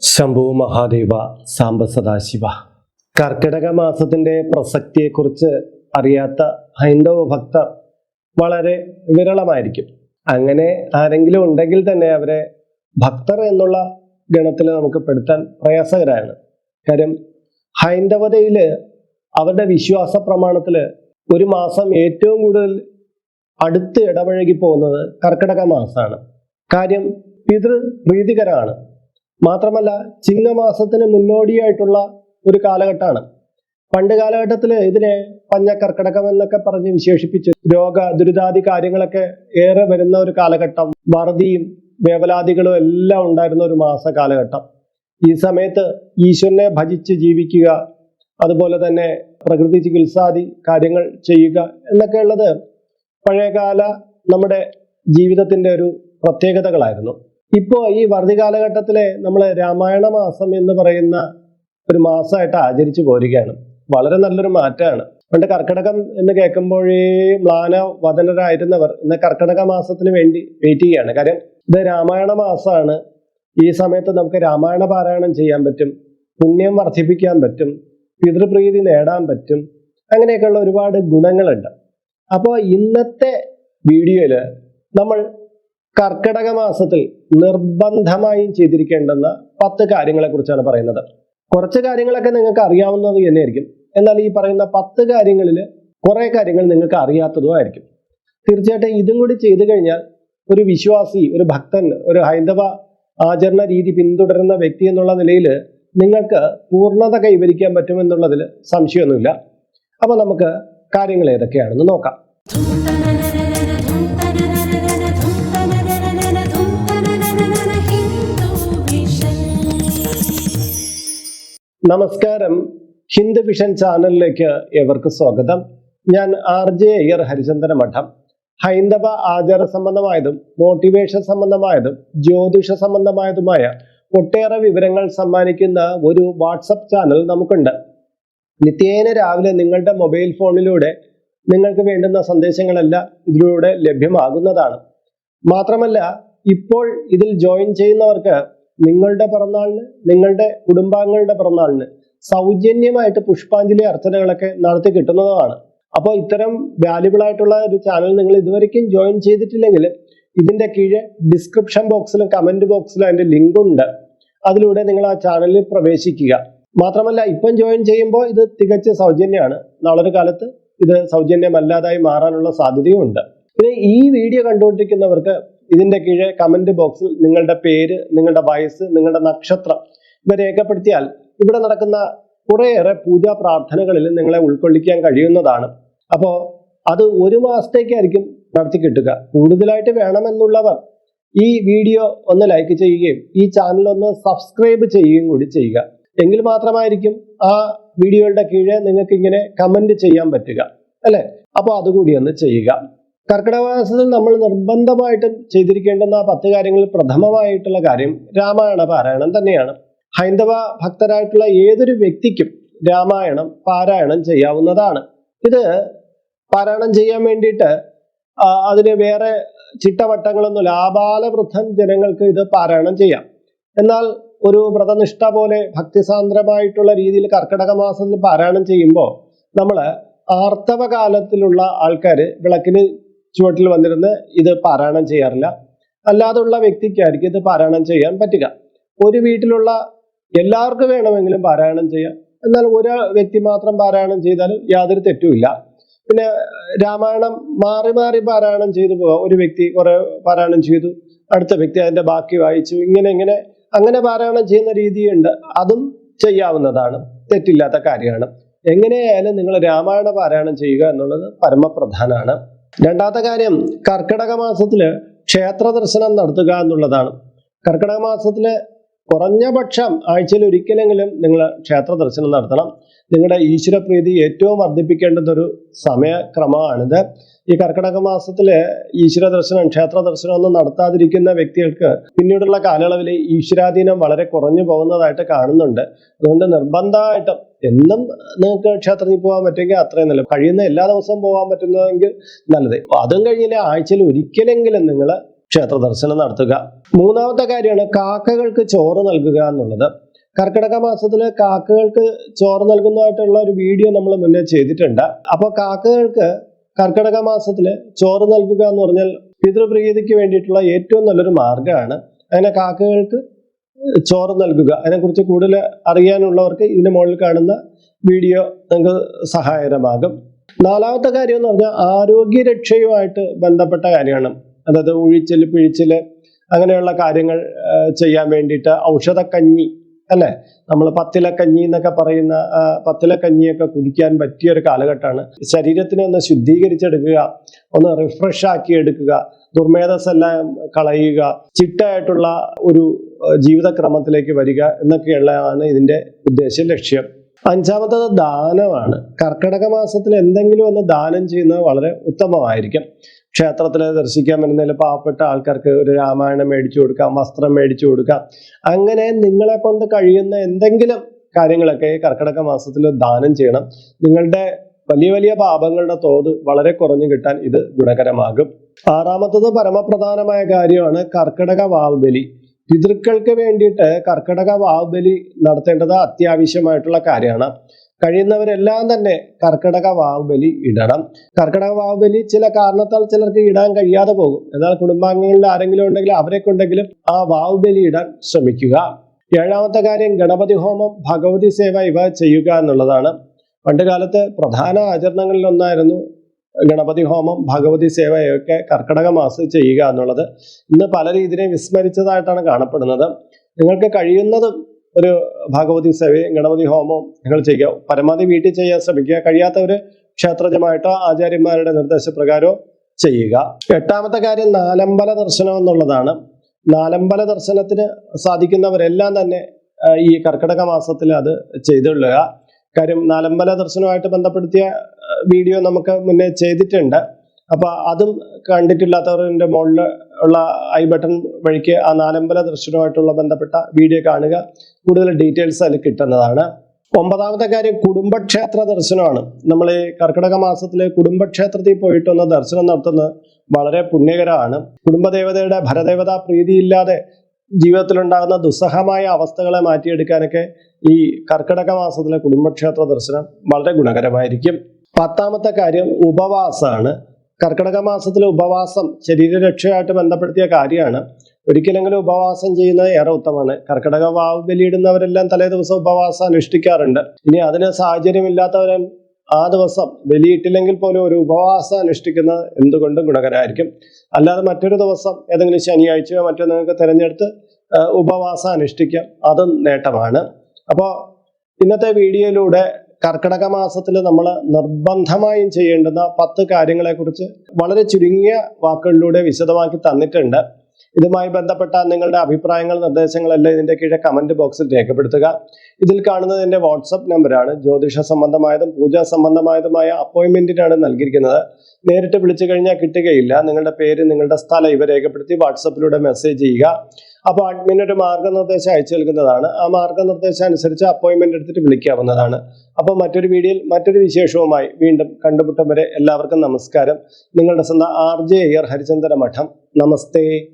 ശംഭു മഹാദേവ സാംബ സദാശിവ. കർക്കിടക മാസത്തിന്റെ പ്രസക്തിയെക്കുറിച്ച് അറിയാത്ത ഹൈന്ദവ ഭക്തർ വളരെ വിരളമായിരിക്കും. അങ്ങനെ ആരെങ്കിലും ഉണ്ടെങ്കിൽ തന്നെ അവരെ ഭക്തർ എന്നുള്ള ഗണത്തിൽ നമുക്ക് പെടുത്താൻ പ്രയാസകരമാണ്. കാര്യം ഹൈന്ദവതയിൽ അവരുടെ വിശ്വാസ പ്രമാണത്തിൽ ഒരു മാസം ഏറ്റവും കൂടുതൽ അടുത്ത് ഇടപഴകി പോകുന്നത് കർക്കിടക മാസമാണ്. കാര്യം പിതൃ പ്രീതികരമാണ് മാത്രമല്ല ചിങ്ങമാസത്തിന് മുന്നോടിയായിട്ടുള്ള ഒരു കാലഘട്ടമാണ്. പണ്ട് കാലഘട്ടത്തിൽ ഇതിനെ പഞ്ഞക്കർക്കിടകം എന്നൊക്കെ പറഞ്ഞ് വിശേഷിപ്പിച്ച് രോഗ ദുരിതാദി കാര്യങ്ങളൊക്കെ ഏറെ വരുന്ന ഒരു കാലഘട്ടം. വറുതിയും വേവലാദികളും എല്ലാം ഉണ്ടായിരുന്ന ഒരു മാസ കാലഘട്ടം ഈ സമയത്ത് ഈശ്വരനെ ഭജിച്ച് ജീവിക്കുക അതുപോലെ തന്നെ പ്രകൃതി ചികിത്സാദി കാര്യങ്ങൾ ചെയ്യുക എന്നൊക്കെ ഉള്ളത് പഴയകാല നമ്മുടെ ജീവിതത്തിന്റെ ഒരു പ്രത്യേകതകളായിരുന്നു. ഇപ്പോ ഈ വറുതി കാലഘട്ടത്തിലെ നമ്മൾ രാമായണ മാസം എന്ന് പറയുന്ന ഒരു മാസമായിട്ട് ആചരിച്ചു പോരുകയാണ്. വളരെ നല്ലൊരു മാറ്റമാണ്. പണ്ട് കർക്കിടകം എന്ന് കേൾക്കുമ്പോഴേ മ്ലാന വദനരായിരുന്നവർ ഇന്ന് കർക്കിടക മാസത്തിന് വേണ്ടി വെയിറ്റ് ചെയ്യുകയാണ്. കാര്യം ഇത് രാമായണ മാസമാണ്. ഈ സമയത്ത് നമുക്ക് രാമായണ പാരായണം ചെയ്യാൻ പറ്റും പുണ്യം വർദ്ധിപ്പിക്കാൻ പറ്റും പിതൃപ്രീതി നേടാൻ പറ്റും അങ്ങനെയൊക്കെയുള്ള ഒരുപാട് ഗുണങ്ങളുണ്ട്. അപ്പോൾ ഇന്നത്തെ വീഡിയോയിൽ നമ്മൾ കർക്കിടക മാസത്തിൽ നിർബന്ധമായും ചെയ്തിരിക്കേണ്ടുന്ന പത്ത് കാര്യങ്ങളെക്കുറിച്ചാണ് പറയുന്നത്. കുറച്ച് കാര്യങ്ങളൊക്കെ നിങ്ങൾക്ക് അറിയാവുന്നത് തന്നെയായിരിക്കും. എന്നാൽ ഈ പറയുന്ന പത്ത് കാര്യങ്ങളിൽ കുറേ കാര്യങ്ങൾ നിങ്ങൾക്ക് അറിയാത്തതും ആയിരിക്കും. തീർച്ചയായിട്ടും ഇതും കൂടി ചെയ്തു കഴിഞ്ഞാൽ ഒരു വിശ്വാസി ഒരു ഭക്തൻ ഒരു ഹൈന്ദവ ആചരണ രീതി പിന്തുടരുന്ന വ്യക്തി എന്നുള്ള നിലയിൽ നിങ്ങൾക്ക് പൂർണത കൈവരിക്കാൻ പറ്റുമെന്നുള്ളതിൽ സംശയമൊന്നുമില്ല. അപ്പോൾ നമുക്ക് കാര്യങ്ങൾ ഏതൊക്കെയാണെന്ന് നോക്കാം. നമസ്കാരം. ഹിന്ദു വിഷൻ ചാനലിലേക്ക് ഏവർക്ക് സ്വാഗതം. ഞാൻ ആർ ജെ അയ്യർ ഹരിചന്ദ്ര മഠം. ഹൈന്ദവ ആചാര സംബന്ധമായതും മോട്ടിവേഷൻ സംബന്ധമായതും ജ്യോതിഷ സംബന്ധമായതുമായ ഒട്ടേറെ വിവരങ്ങൾ സമ്മാനിക്കുന്ന ഒരു വാട്സപ്പ് ചാനൽ നമുക്കുണ്ട്. നിത്യേന രാവിലെ നിങ്ങളുടെ മൊബൈൽ ഫോണിലൂടെ നിങ്ങൾക്ക് വേണ്ടുന്ന സന്ദേശങ്ങളെല്ലാം ഇതിലൂടെ ലഭ്യമാകുന്നതാണ്. മാത്രമല്ല ഇപ്പോൾ ഇതിൽ ജോയിൻ ചെയ്യുന്നവർക്ക് നിങ്ങളുടെ പിറന്നാളിന് നിങ്ങളുടെ കുടുംബാംഗങ്ങളുടെ പിറന്നാളിന് സൗജന്യമായിട്ട് പുഷ്പാഞ്ജലി അർച്ചനകളൊക്കെ നടത്തി കിട്ടുന്നതാണ്. അപ്പോൾ ഇത്തരം വാല്യുബിൾ ആയിട്ടുള്ള ഒരു ചാനൽ നിങ്ങൾ ഇതുവരെയ്ക്കും ജോയിൻ ചെയ്തിട്ടില്ലെങ്കിൽ ഇതിന്റെ കീഴെ ഡിസ്ക്രിപ്ഷൻ ബോക്സിലും കമന്റ് ബോക്സിലും അതിന്റെ ലിങ്ക് ഉണ്ട്. അതിലൂടെ നിങ്ങൾ ആ ചാനലിൽ പ്രവേശിക്കുക. മാത്രമല്ല ഇപ്പം ജോയിൻ ചെയ്യുമ്പോൾ ഇത് തികച്ച സൗജന്യമാണ്. നാളൊരു കാലത്ത് ഇത് സൗജന്യമല്ലാതായി മാറാനുള്ള സാധ്യതയും ഉണ്ട് പിന്നെ ഈ വീഡിയോ കണ്ടുകൊണ്ടിരിക്കുന്നവർക്ക് ഇതിന്റെ കീഴെ കമന്റ് ബോക്സിൽ നിങ്ങളുടെ പേര് നിങ്ങളുടെ വയസ്സ് നിങ്ങളുടെ നക്ഷത്രം ഇവ രേഖപ്പെടുത്തിയാൽ ഇവിടെ നടക്കുന്ന കുറേയേറെ പൂജാ പ്രാർത്ഥനകളിൽ നിങ്ങളെ ഉൾക്കൊള്ളിക്കാൻ കഴിയുന്നതാണ്. അപ്പോൾ അത് ഒരു മാസത്തേക്കായിരിക്കും നടത്തി കിട്ടുക. കൂടുതലായിട്ട് വേണമെന്നുള്ളവർ ഈ വീഡിയോ ഒന്ന് ലൈക്ക് ചെയ്യുകയും ഈ ചാനൽ ഒന്ന് സബ്സ്ക്രൈബ് ചെയ്യുകയും കൂടി ചെയ്യുക. എങ്കിൽ മാത്രമായിരിക്കും ആ വീഡിയോയുടെ കീഴെ നിങ്ങൾക്ക് ഇങ്ങനെ കമന്റ് ചെയ്യാൻ പറ്റുക. അല്ലേ? അപ്പോൾ അതുകൂടി ഒന്ന് ചെയ്യുക. കർക്കിടക മാസത്തിൽ നമ്മൾ നിർബന്ധമായിട്ടും ചെയ്തിരിക്കേണ്ടുന്ന ആ പത്ത് കാര്യങ്ങളിൽ പ്രഥമമായിട്ടുള്ള കാര്യം രാമായണ പാരായണം തന്നെയാണ്. ഹൈന്ദവ ഭക്തരായിട്ടുള്ള ഏതൊരു വ്യക്തിക്കും രാമായണം പാരായണം ചെയ്യാവുന്നതാണ്. ഇത് പാരായണം ചെയ്യാൻ വേണ്ടിയിട്ട് അതിന് വേറെ ചിട്ടവട്ടങ്ങളൊന്നും ലാബാലവൃദ്ധം ജനങ്ങൾക്ക് ഇത് പാരായണം ചെയ്യാം. എന്നാൽ ഒരു വ്രതനിഷ്ഠ പോലെ ഭക്തിസാന്ദ്രമായിട്ടുള്ള രീതിയിൽ കർക്കിടക മാസത്തിൽ പാരായണം ചെയ്യുമ്പോൾ നമ്മൾ ആർത്തവ കാലത്തിലുള്ള ആൾക്കാർ വിളക്കിന് ചുവട്ടിൽ വന്നിരുന്ന് ഇത് പാരായണം ചെയ്യാറില്ല. അല്ലാതുള്ള വ്യക്തിക്കായിരിക്കും ഇത് പാരായണം ചെയ്യാൻ പറ്റുക. ഒരു വീട്ടിലുള്ള എല്ലാവർക്കും വേണമെങ്കിലും പാരായണം ചെയ്യാം. എന്നാൽ ഒരു വ്യക്തി മാത്രം പാരായണം ചെയ്താലും യാതൊരു തെറ്റുമില്ല പിന്നെ രാമായണം മാറി മാറി പാരായണം ചെയ്തു പോവാം. ഒരു വ്യക്തി കുറെ പാരായണം ചെയ്തു. അടുത്ത വ്യക്തി അതിന്റെ ബാക്കി വായിച്ചു. ഇങ്ങനെ ഇങ്ങനെ അങ്ങനെ പാരായണം ചെയ്യുന്ന രീതിയുണ്ട്. അതും ചെയ്യാവുന്നതാണ്. തെറ്റില്ലാത്ത കാര്യമാണ്. എങ്ങനെയായാലും നിങ്ങൾ രാമായണ പാരായണം ചെയ്യുക എന്നുള്ളത് പരമപ്രധാനമാണ്. രണ്ടാമത്തെ കാര്യം കർക്കിടക മാസത്തിൽ ക്ഷേത്ര ദർശനം നടത്തുക എന്നുള്ളതാണ്. കർക്കിടക മാസത്തിൽ കുറഞ്ഞ പക്ഷം ആഴ്ചയിൽ ഒരിക്കലെങ്കിലും നിങ്ങൾ ക്ഷേത്ര ദർശനം നടത്തണം. നിങ്ങളുടെ ഈശ്വരപ്രീതി ഏറ്റവും വർദ്ധിപ്പിക്കേണ്ടതൊരു സമയക്രമമാണിത്. ഈ കർക്കിടക മാസത്തിൽ ഈശ്വര ദർശനം ക്ഷേത്ര ദർശനം ഒന്നും നടത്താതിരിക്കുന്ന വ്യക്തികൾക്ക് പിന്നീടുള്ള കാലയളവിൽ ഈശ്വരാധീനം വളരെ കുറഞ്ഞു പോകുന്നതായിട്ട് കാണുന്നുണ്ട്. അതുകൊണ്ട് നിർബന്ധമായിട്ടും എന്നും നിങ്ങൾക്ക് ക്ഷേത്രത്തിൽ പോകാൻ പറ്റുമെങ്കിൽ അത്രയും നല്ലത്. കഴിയുന്ന എല്ലാ ദിവസവും പോകാൻ പറ്റുന്നതെങ്കിൽ നല്ലത്. അതും കഴിഞ്ഞില്ല ആഴ്ചയിൽ ഒരിക്കലെങ്കിലും നിങ്ങൾ ക്ഷേത്ര ദർശനം നടത്തുക. മൂന്നാമത്തെ കാര്യമാണ് കാക്കകൾക്ക് ചോറ് നൽകുക എന്നുള്ളത്. കർക്കിടക മാസത്തിൽ കാക്കകൾക്ക് ചോറ് നൽകുന്നതായിട്ടുള്ള ഒരു വീഡിയോ നമ്മൾ മുന്നേ ചെയ്തിട്ടുണ്ട്. അപ്പോൾ കാക്കകൾക്ക് കർക്കിടക മാസത്തിൽ ചോറ് നൽകുക എന്ന് പറഞ്ഞാൽ പിതൃപ്രീതിക്ക് വേണ്ടിയിട്ടുള്ള ഏറ്റവും നല്ലൊരു മാർഗമാണ് അങ്ങനെ കാക്കകൾക്ക് ചോറ് നൽകുക. അതിനെക്കുറിച്ച് കൂടുതൽ അറിയാനുള്ളവർക്ക് ഇതിന് മുകളിൽ കാണുന്ന വീഡിയോ നിങ്ങൾക്ക് സഹായകരമാകും. നാലാമത്തെ കാര്യം എന്ന് പറഞ്ഞാൽ ആരോഗ്യരക്ഷയുമായിട്ട് ബന്ധപ്പെട്ട കാര്യമാണ്. അതായത് ഉഴിച്ചിൽ പിഴിച്ചിൽ അങ്ങനെയുള്ള കാര്യങ്ങൾ ചെയ്യാൻ വേണ്ടിയിട്ട് ഔഷധക്കഞ്ഞി അല്ലേ? നമ്മൾ പത്തിലക്കഞ്ഞി എന്നൊക്കെ പറയുന്ന പത്തിലക്കഞ്ഞിയൊക്കെ കുടിക്കാൻ പറ്റിയ ഒരു കാലഘട്ടമാണ്. ശരീരത്തിനെ ഒന്ന് ശുദ്ധീകരിച്ചെടുക്കുക ഒന്ന് റിഫ്രഷ് ആക്കി എടുക്കുക ദുർമേധസ് എല്ലാം കളയുക ചിട്ടയായിട്ടുള്ള ഒരു ജീവിതക്രമത്തിലേക്ക് വരിക എന്നൊക്കെയുള്ളതാണ് ഇതിന്റെ ഉദ്ദേശ്യ ലക്ഷ്യം. അഞ്ചാമത്തത് ദാനമാണ്. കർക്കിടക മാസത്തിൽ എന്തെങ്കിലും ഒന്ന് ദാനം ചെയ്യുന്നത് വളരെ ഉത്തമമായിരിക്കും. ക്ഷേത്രത്തിൽ ദർശിക്കാൻ വരുന്നതിൽ പാവപ്പെട്ട ആൾക്കാർക്ക് ഒരു രാമായണം മേടിച്ചു കൊടുക്കാം വസ്ത്രം മേടിച്ചു കൊടുക്കാം. അങ്ങനെ നിങ്ങളെ കൊണ്ട് കഴിയുന്ന എന്തെങ്കിലും കാര്യങ്ങളൊക്കെ കർക്കിടക മാസത്തിൽ ദാനം ചെയ്യണം. നിങ്ങളുടെ വലിയ വലിയ പാപങ്ങളുടെ തോത് വളരെ കുറഞ്ഞു കിട്ടാൻ ഇത് ഗുണകരമാകും. ആറാമത്തത് പരമപ്രധാനമായ കാര്യമാണ് കർക്കിടക വാവുബലി പിതൃക്കൾക്ക് വേണ്ടിയിട്ട് കർക്കിടക വാവുബലി നടത്തേണ്ടത് അത്യാവശ്യമായിട്ടുള്ള കാര്യമാണ്. കഴിയുന്നവരെല്ലാം തന്നെ കർക്കിടക വാവുബലി ഇടണം. കർക്കിടക വാവുബലി ചില കാരണത്താൽ ചിലർക്ക് ഇടാൻ കഴിയാതെ പോകും. എന്നാൽ കുടുംബാംഗങ്ങളിൽ ആരെങ്കിലും ഉണ്ടെങ്കിൽ അവരെ കൊണ്ടെങ്കിലും ആ വാവുബലി ഇടാൻ ശ്രമിക്കുക. ഏഴാമത്തെ കാര്യം ഗണപതി ഹോമം ഭഗവതി സേവ ഇവ ചെയ്യുക എന്നുള്ളതാണ്. പണ്ട് കാലത്ത് പ്രധാന ആചരണങ്ങളിൽ ഒന്നായിരുന്നു ഗണപതി ഹോമം ഭഗവതി സേവയൊക്കെ കർക്കിടക മാസം ചെയ്യുക എന്നുള്ളത്. ഇന്ന് പല രീതിയിലും വിസ്മരിച്ചതായിട്ടാണ് കാണപ്പെടുന്നത്. നിങ്ങൾക്ക് കഴിയുന്നതും ഒരു ഭാഗവതി സേവയും ഗണപതി ഹോമവും നിങ്ങൾ ചെയ്യുക. പരമാവധി വീട്ടിൽ ചെയ്യാൻ ശ്രമിക്കുക. കഴിയാത്തവർ ക്ഷേത്രജമായിട്ടോ ആചാര്യന്മാരുടെ നിർദ്ദേശപ്രകാരമോ ചെയ്യുക. എട്ടാമത്തെ കാര്യം നാലമ്പല ദർശനം എന്നുള്ളതാണ്. നാലമ്പല ദർശനത്തിന് സാധിക്കുന്നവരെല്ലാം തന്നെ ഈ കർക്കിടക മാസത്തിൽ അത് ചെയ്തുകൊള്ളുക. കാര്യം നാലമ്പല ദർശനവുമായിട്ട് ബന്ധപ്പെടുത്തിയ വീഡിയോ നമുക്ക് മുന്നേ ചെയ്തിട്ടുണ്ട്. അപ്പൊ അതും കണ്ടിട്ടില്ലാത്തവരുടെ മുകളിൽ ഉള്ള ഐ ബട്ടൺ വഴിക്ക് ആ നാലമ്പല ദർശനവുമായിട്ടുള്ള ബന്ധപ്പെട്ട വീഡിയോ കാണുക. കൂടുതൽ ഡീറ്റെയിൽസ് അതിൽ കിട്ടുന്നതാണ്. ഒമ്പതാമത്തെ കാര്യം കുടുംബക്ഷേത്ര ദർശനമാണ്. നമ്മൾ ഈ കർക്കിടക മാസത്തിലെ കുടുംബക്ഷേത്രത്തിൽ പോയിട്ടൊന്ന് ദർശനം നടത്തുന്നത് വളരെ പുണ്യകരമാണ്. കുടുംബദേവതയുടെ ഭരദേവതാ പ്രീതിയില്ലാതെ ജീവിതത്തിലുണ്ടാകുന്ന ദുസ്സഹമായ അവസ്ഥകളെ മാറ്റിയെടുക്കാനൊക്കെ ഈ കർക്കിടക മാസത്തിലെ കുടുംബക്ഷേത്ര ദർശനം വളരെ ഗുണകരമായിരിക്കും. പത്താമത്തെ കാര്യം ഉപവാസമാണ്. കർക്കിടക മാസത്തിലെ ഉപവാസം ശരീരരക്ഷയായിട്ട് ബന്ധപ്പെടുത്തിയ കാര്യമാണ്. ഒരിക്കലെങ്കിലും ഉപവാസം ചെയ്യുന്നത് ഏറെ ഉത്തമമാണ്. കർക്കിടക വാവ് ബലിയിടുന്നവരെല്ലാം തലേ ദിവസം ഉപവാസം അനുഷ്ഠിക്കാറുണ്ട്. ഇനി അതിന് സാഹചര്യമില്ലാത്തവരും ആ ദിവസം ബലിയിട്ടില്ലെങ്കിൽ പോലും ഒരു ഉപവാസം അനുഷ്ഠിക്കുന്നത് എന്തുകൊണ്ടും ഗുണകരമായിരിക്കും. അല്ലാതെ മറ്റൊരു ദിവസം ഏതെങ്കിലും ശനിയാഴ്ചയോ മറ്റോ നിങ്ങൾക്ക് തിരഞ്ഞെടുത്ത് ഉപവാസം അനുഷ്ഠിക്കാം. അതും നേട്ടമാണ്. അപ്പോൾ ഇന്നത്തെ വീഡിയോയിലൂടെ കർക്കിടക മാസത്തിൽ നമ്മൾ നിർബന്ധമായും ചെയ്യേണ്ടുന്ന പത്ത് കാര്യങ്ങളെക്കുറിച്ച് വളരെ ചുരുങ്ങിയ വാക്കുകളിലൂടെ വിശദമാക്കി തന്നിട്ടുണ്ട്. ഇതുമായി ബന്ധപ്പെട്ട നിങ്ങളുടെ അഭിപ്രായങ്ങൾ നിർദ്ദേശങ്ങളെല്ലാം ഇതിന്റെ കീഴെ കമന്റ് ബോക്സിൽ രേഖപ്പെടുത്തുക. ഇതിൽ കാണുന്നത് എന്റെ വാട്സപ്പ് നമ്പറാണ് ജ്യോതിഷ സംബന്ധമായതും പൂജാ സംബന്ധമായതുമായ അപ്പോയിന്റ്മെന്റിനാണ് നൽകിയിരിക്കുന്നത്. നേരിട്ട് വിളിച്ചു കഴിഞ്ഞാൽ കിട്ടുകയില്ല. നിങ്ങളുടെ പേര് നിങ്ങളുടെ സ്ഥലം ഇവ രേഖപ്പെടുത്തി വാട്സപ്പിലൂടെ മെസ്സേജ് ചെയ്യുക. അപ്പോൾ അഡ്മിൻ ഒരു മാർഗനിർദ്ദേശം അയച്ചു നൽകുന്നതാണ്. ആ മാർഗനിർദ്ദേശം അനുസരിച്ച് അപ്പോയിന്റ്മെന്റ് എടുത്തിട്ട് വിളിക്കാവുന്നതാണ്. അപ്പോൾ മറ്റൊരു വീഡിയോയിൽ മറ്റൊരു വിശേഷവുമായി വീണ്ടും കണ്ടുമുട്ടും വരെ എല്ലാവർക്കും നമസ്കാരം. നിങ്ങളുടെ സ്വന്തം ആർ ജെ അയ്യർ ഹരിചന്ദന മഠം. നമസ്തേ.